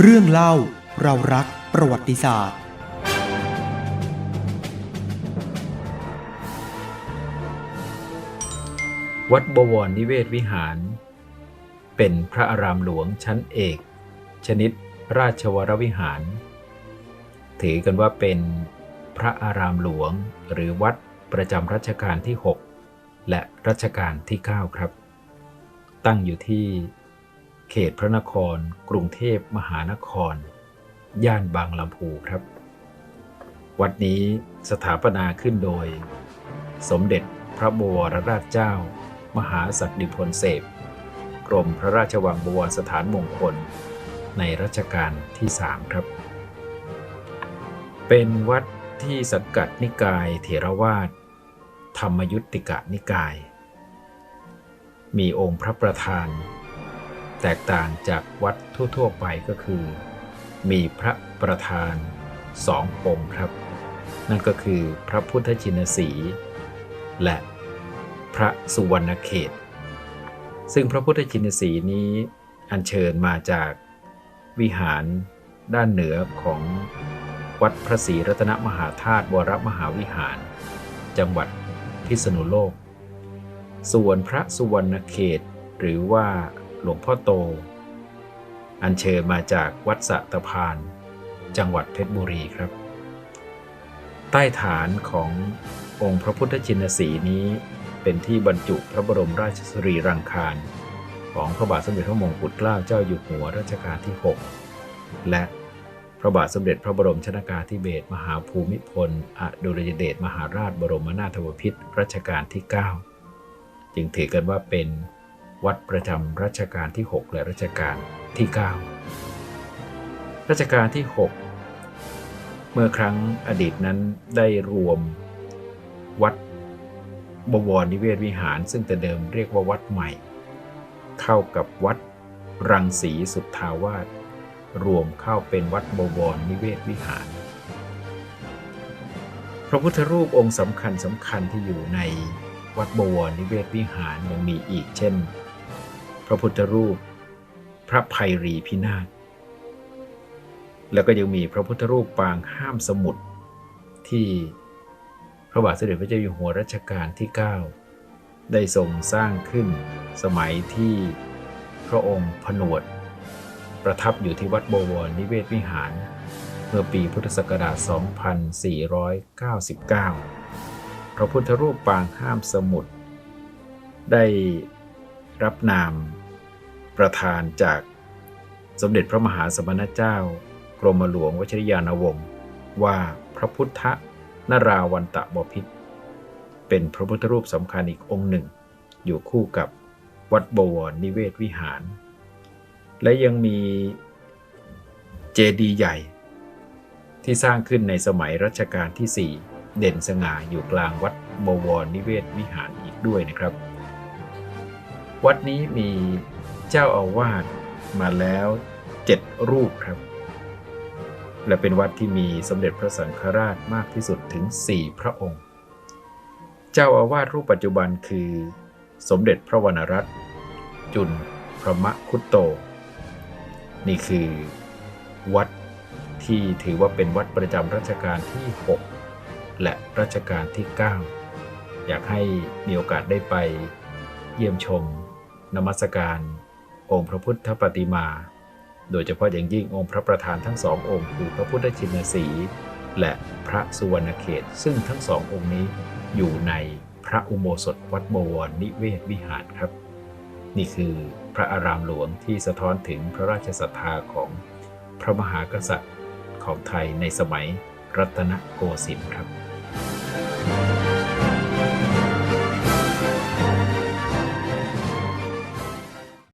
เรื่องเล่าเรารักประวัติศาสตร์ วัดบวรนิเวศวิหาร เป็นพระอารามหลวงชั้นเอก ชนิดราชวรวิหาร ถือกันว่าเป็นพระอารามหลวงหรือวัดประจำรัชกาลที่ 6 และรัชกาลที่ 9 ครับ ตั้งอยู่ที่ เขตพระนคร กรุงเทพมหานคร ย่านบางลำพูครับ วัดนี้สถาปนาขึ้นโดย สมเด็จพระบวรราชเจ้า มหาศักดิพลเสพกรมพระราชวังบวรสถานมงคล ในรัชกาลที่ 3 ครับ เป็นวัดที่สังกัดนิกายเถรวาทธรรมยุติกะนิกาย มีองค์พระประธาน แตกต่างจากวัดทั่วๆไปก็คือ มีพระประธานสององค์ครับ นั่นก็คือพระพุทธชินสี และพระสุวรรณเขต ซึ่งพระพุทธชินสีนี้อัญเชิญมาจากวิหารด้านเหนือของวัดพระศรีรัตนมหาธาตุวรมหาวิหาร จังหวัดพิษณุโลก ส่วนพระสุวรรณเขตหรือว่า หลวงพ่อโต อัญเชิญมาจากวัดสะตะพาน จังหวัดเพชรบุรีครับ ใต้ฐานขององค์พระพุทธชินสีนี้ เป็นที่บรรจุพระบรมราชสรีรังคาร ของพระบาทสมเด็จพระมงกุฎเกล้าเจ้าอยู่หัวรัชกาลที่ 6 และพระบาทสมเด็จพระบรมชนากาธิเบศรมหาภูมิพลอดุลยเดชมหาราชบรมนาถบพิตรรัชกาลที่ 9 จึงถือกันว่าเป็น วัดประจำรัชกาลที่ 6 และรัชกาลที่ 9 รัชกาลที่ 6 เมื่อครั้งอดีตนั้นได้รวมวัดบวรนิเวศวิหาร ซึ่งแต่เดิมเรียกว่าวัดใหม่ เข้ากับวัดรังสีสุทธาวาสรวมเข้าเป็นวัดบวรนิเวศวิหาร พระพุทธรูปองค์สำคัญสำคัญที่อยู่ในวัดบวรนิเวศวิหารยังมีอีกเช่น พระพุทธรูป พระภัยรีพินาศแล้วก็ยังมีพระพุทธรูปปางห้ามสมุทรที่พระบาทสมเด็จพระเจ้าอยู่หัวรัชกาลที่ 9 ได้ทรงสร้างขึ้นสมัยที่พระองค์ผนวด ประทับอยู่ที่วัดบวรนิเวศวิหาร เมื่อปีพุทธศักราช 2499 พระพุทธรูปปางห้ามสมุทรได้รับนาม ประธานจากสมเด็จพระมหาสมณเจ้า กรมหลวงวชิรยานวงศ์ว่าพระพุทธนราวันตะบพิตรเป็นพระพุทธรูปสำคัญอีกองค์หนึ่ง อยู่คู่กับวัดบวรนิเวศวิหาร และยังมีเจดีย์ใหญ่ ที่สร้างขึ้นในสมัยรัชกาลที่ 4 เด่นสง่าอยู่กลางวัดบวรนิเวศวิหารอีกด้วยนะครับ วัดนี้มี เจ้าอาวาสมาแล้วเจ็ดรูปครับ และเป็นวัดที่มีสมเด็จพระสังฆราชมากที่สุดถึง 4 พระองค์ เจ้าอาวาสรูปปัจจุบันคือ สมเด็จพระวรรณรัตน์จุนพระมะคุตโต นี่คือวัดที่ถือว่าเป็นวัดประจำรัชกาลที่ 6 และรัชกาลที่ 9 อยากให้มีโอกาสได้ไปเยี่ยมชมนมัสการ องค์พระพุทธปฏิมา โดยเฉพาะอย่างยิ่งองค์พระประธานทั้งสององค์คือพระพุทธชินสีและพระสุวรรณเขต ซึ่งทั้งสององค์นี้อยู่ในพระอุโบสถวัดบวรนิเวศวิหารครับ นี่คือพระอารามหลวงที่สะท้อนถึงพระราชศรัทธาของพระมหากษัตริย์ของไทยในสมัยรัตนโกสินทร์ครับ